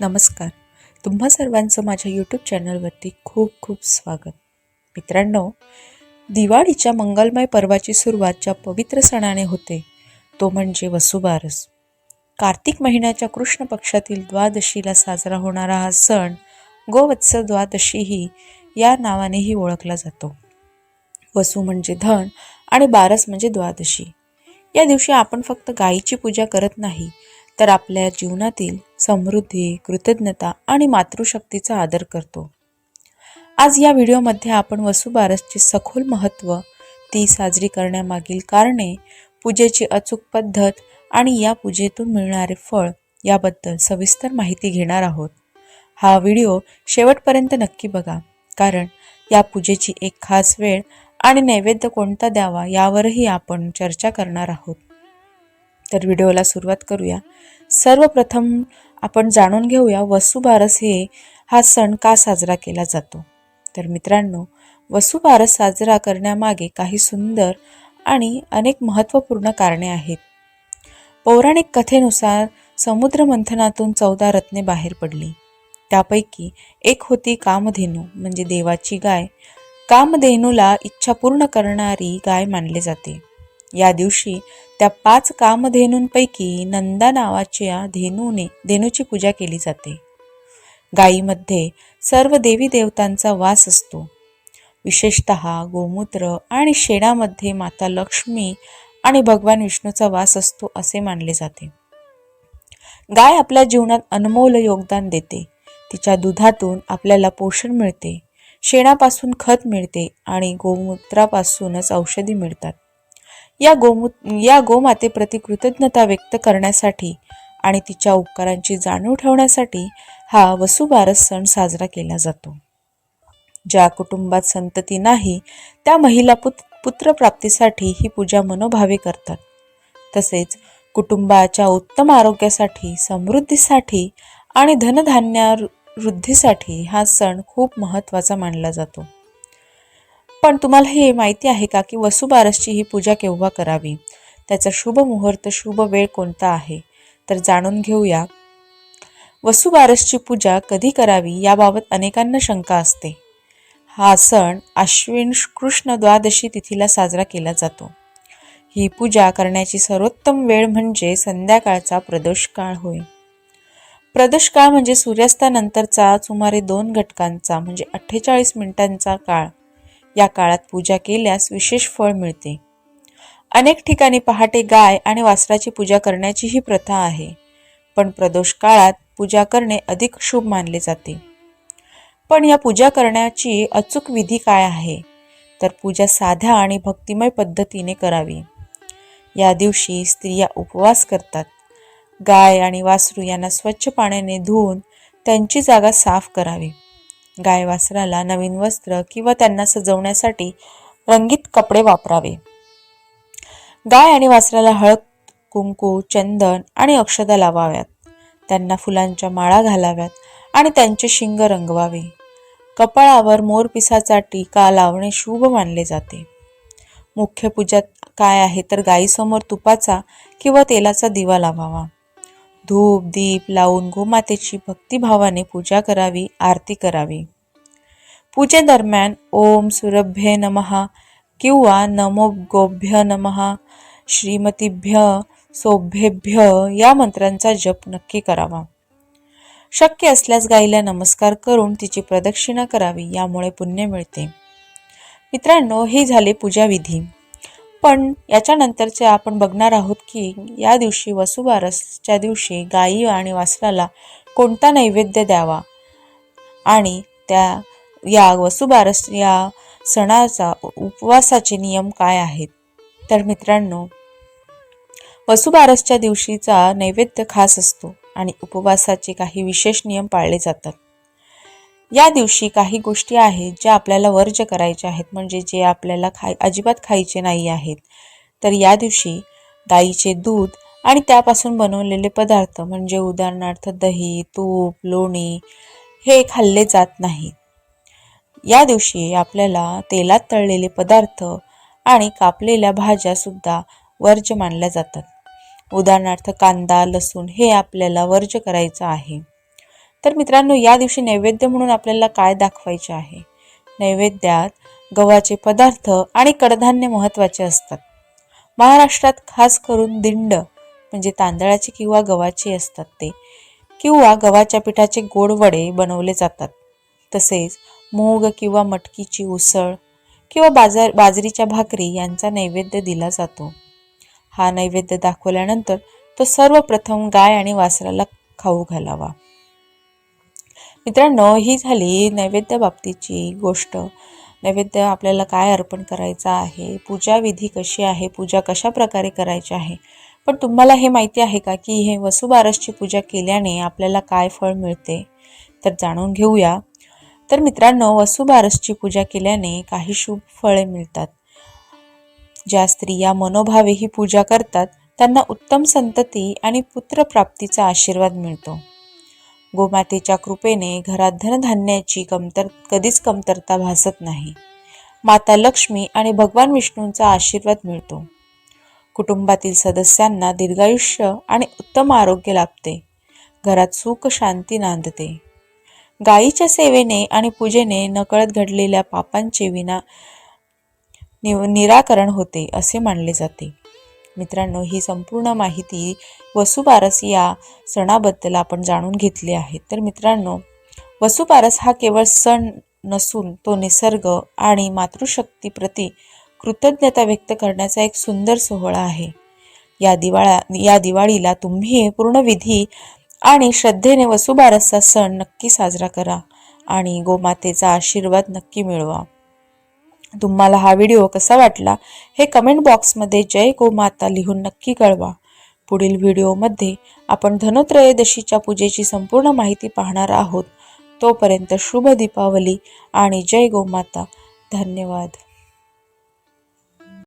नमस्कार. तुम्हा सर्वांचं माझ्या यूट्यूब चॅनलवरती खूप खूप स्वागत. मित्रांनो दिवाळीच्या मंगलमय पर्वाची सुरुवात ज्या पवित्र सणाने होते तो म्हणजे वसुबारस. कार्तिक महिन्याच्या कृष्ण पक्षातील द्वादशीला साजरा होणारा हा सण गोवत्स द्वादशीही या नावानेही ओळखला जातो. वसू म्हणजे धन आणि बारस म्हणजे द्वादशी. या दिवशी आपण फक्त गायीची पूजा करत नाही तर आपल्या जीवनातील समृद्धी कृतज्ञता आणि मातृशक्तीचा आदर करतो. आज या व्हिडिओमध्ये आपण वसुबारसचे सखोल महत्त्व ती साजरी करण्यामागील कारणे पूजेची अचूक पद्धत आणि या पूजेतून मिळणारे फळ याबद्दल सविस्तर माहिती घेणार आहोत. हा व्हिडिओ शेवटपर्यंत नक्की बघा कारण या पूजेची एक खास वेळ आणि नैवेद्य कोणता द्यावा यावरही आपण चर्चा करणार आहोत. तर व्हिडिओला सुरुवात करूया. सर्वप्रथम आपण जाणून घेऊया वसुबारस हे हा सण का साजरा केला जातो? तर मित्रांनो वसुबारस साजरा करण्यामागे काही सुंदर आणि अनेक महत्त्वपूर्ण कारणे आहेत. पौराणिक कथेनुसार समुद्र मंथनातून चौदा रत्ने बाहेर पडली. त्यापैकी एक होती कामधेनू म्हणजे देवाची गाय. कामधेनूला इच्छा पूर्ण करणारी गाय मानले जाते. या दिवशी त्या पाच कामधेनूंपैकी नंदा नावाच्या धेनूने धेनूची पूजा केली जाते. गायीमध्ये सर्व देवी देवतांचा वास असतो. विशेषत गोमूत्र आणि शेणामध्ये माता लक्ष्मी आणि भगवान विष्णूचा वास असतो असे मानले जाते. गाय आपल्या जीवनात अनमोल योगदान देते. तिच्या दुधातून आपल्याला पोषण मिळते. शेणापासून खत मिळते आणि गोमूत्रापासूनच औषधी मिळतात. या गोमू या गोमातेप्रती कृतज्ञता व्यक्त करण्यासाठी आणि तिच्या उपकारांची जाणीव ठेवण्यासाठी हा वसुबारस सण साजरा केला जातो. ज्या कुटुंबात संतती नाही त्या महिला पुत पुत्रप्राप्तीसाठी ही पूजा मनोभावे करतात. तसेच कुटुंबाच्या उत्तम आरोग्यासाठी समृद्धीसाठी आणि धनधान्या वृद्धीसाठी हा सण खूप महत्त्वाचा मानला जातो. पण तुम्हाला हे माहिती आहे का की वसुबारसची ही पूजा केव्हा करावी? त्याचा शुभ मुहूर्त शुभ वेळ कोणता आहे? तर जाणून घेऊया. वसुबारसची पूजा कधी करावी याबाबत अनेकांना शंका असते. हा सण आश्विन कृष्ण द्वादशी तिथीला साजरा केला जातो. ही पूजा करण्याची सर्वोत्तम वेळ म्हणजे संध्याकाळचा प्रदोष काळ होय. प्रदोष काळ म्हणजे सूर्यास्तानंतरचा सुमारे दोन घटकांचा म्हणजे अठ्ठेचाळीस मिनिटांचा काळ. या काळात पूजा केल्यास विशेष फळ मिळते. अनेक ठिकाणी पहाटे गाय आणि वासराची पूजा करण्याची ही प्रथा आहे. पण प्रदोष काळात पूजा करणे अधिक शुभ मानले जाते. पण या पूजा करण्याची अचूक विधी काय आहे? तर पूजा साध्या आणि भक्तिमय पद्धतीने करावी. या दिवशी स्त्रिया उपवास करतात. गाय आणि वासरू यांना स्वच्छ पाण्याने धुवून त्यांची जागा साफ करावी. गाय वासराला नवीन वस्त्र किंवा त्यांना सजवण्यासाठी रंगीत कपडे वापरावे. गाय आणि वासराला हळद कुंकू चंदन आणि अक्षदा लावाव्यात. त्यांना फुलांच्या माळा घालाव्यात आणि त्यांचे शिंग रंगवावे. कपाळावर मोरपिसाचा टीका लावणे शुभ मानले जाते. मुख्य पूजात काय आहे तर गायीसमोर तुपाचा किंवा तेलाचा दिवा लावावा. धूप दीप लावून गोमातेची भक्तिभावाने पूजा करावी आरती करावी. पूजेदरम्यान ओम सुरभ्य नमहा किंवा नमो गोभ्य नमहा श्रीमतीभ्य सोभ्येभ्य या मंत्रांचा जप नक्की करावा. शक्य असल्यास गाईला नमस्कार करून तिची प्रदक्षिणा करावी यामुळे पुण्य मिळते. मित्रांनो ही झाले पूजाविधी पण याच्यानंतरचे आपण बघणार आहोत की या दिवशी वसुबारसच्या दिवशी गायी आणि वासराला कोणता नैवेद्य द्यावा? आणि त्या या वसुबारस या सणाचा उपवासाचे नियम काय आहेत? तर मित्रांनो वसुबारसच्या दिवशीचा नैवेद्य खास असतो आणि उपवासाचे काही विशेष नियम पाळले जातात. या दिवशी काही गोष्टी आहेत ज्या आपल्याला वर्ज्य करायच्या आहेत म्हणजे जे आपल्याला खाय अजिबात खायचे नाही आहेत. तर या दिवशी गाईचे दूध आणि त्यापासून बनवलेले पदार्थ म्हणजे उदाहरणार्थ दही तूप लोणी हे खाल्ले जात नाहीत. या दिवशी आपल्याला तेलात तळलेले पदार्थ आणि कापलेल्या भाज्यासुद्धा वर्ज्य मानल्या जातात. उदाहरणार्थ कांदा लसूण हे आपल्याला वर्ज्य करायचं आहे. तर मित्रांनो या दिवशी नैवेद्य म्हणून आपल्याला काय दाखवायचे आहे? नैवेद्यात गव्हाचे पदार्थ आणि कडधान्य महत्त्वाचे असतात. महाराष्ट्रात खास करून दिंड म्हणजे तांदळाची किंवा गव्हाचे असतात ते किंवा गव्हाच्या पिठाचे गोड वडे बनवले जातात. तसेच मूग किंवा मटकीची उसळ किंवा बाजार बाजरीच्या भाकरी यांचा नैवेद्य दिला जातो. हा नैवेद्य दाखवल्यानंतर तो सर्वप्रथम गाय आणि वासराला खाऊ घालावा. मित्रांनो ही झाली नैवेद्य बाबतीची गोष्ट. नैवेद्य आपल्याला काय अर्पण करायचं आहे? पूजा विधी कशी आहे? पूजा कशा प्रकारे करायची आहे? पण तुम्हाला हे माहिती आहे का की हे वसुबारसची पूजा केल्याने आपल्याला काय फळ मिळते? तर जाणून घेऊया. तर मित्रांनो वसुबारसची पूजा केल्याने काही शुभ फळे मिळतात. ज्या स्त्रिया मनोभावे ही पूजा करतात त्यांना उत्तम संतती आणि पुत्रप्राप्तीचा आशीर्वाद मिळतो. गोमातेच्या कृपेने घरात धनधान्याची कमतर कधीच कमतरता भासत नाही. माता लक्ष्मी आणि भगवान विष्णूंचा आशीर्वाद मिळतो. कुटुंबातील सदस्यांना दीर्घायुष्य आणि उत्तम आरोग्य लाभते. घरात सुख शांती नांदते. गायीच्या सेवेने आणि पूजेने नकळत घडलेल्या पापांचे विना निराकरण होते असे मानले जाते. मित्रांनो ही संपूर्ण माहिती वसुबारस या सणाबद्दल आपण जाणून घेतली आहे. तर मित्रांनो वसुबारस हा केवळ सण नसून तो निसर्ग आणि मातृशक्तीप्रती कृतज्ञता व्यक्त करण्याचा एक सुंदर सोहळा आहे. या दिवाळा या दिवाळीला तुम्ही पूर्ण विधी आणि श्रद्धेने वसुबारसचा सण नक्की साजरा करा आणि गोमातेचा आशीर्वाद नक्की मिळवा. तुम्हाला हा व्हिडिओ कसा वाटला हे कमेंट बॉक्समध्ये जय गोमाता लिहून नक्की कळवा. पुढील व्हिडिओमध्ये आपण धनोत्रयोदशीच्या पूजेची संपूर्ण माहिती पाहणार आहोत. तोपर्यंत शुभ दीपावली आणि जय गोमाता धन्यवाद.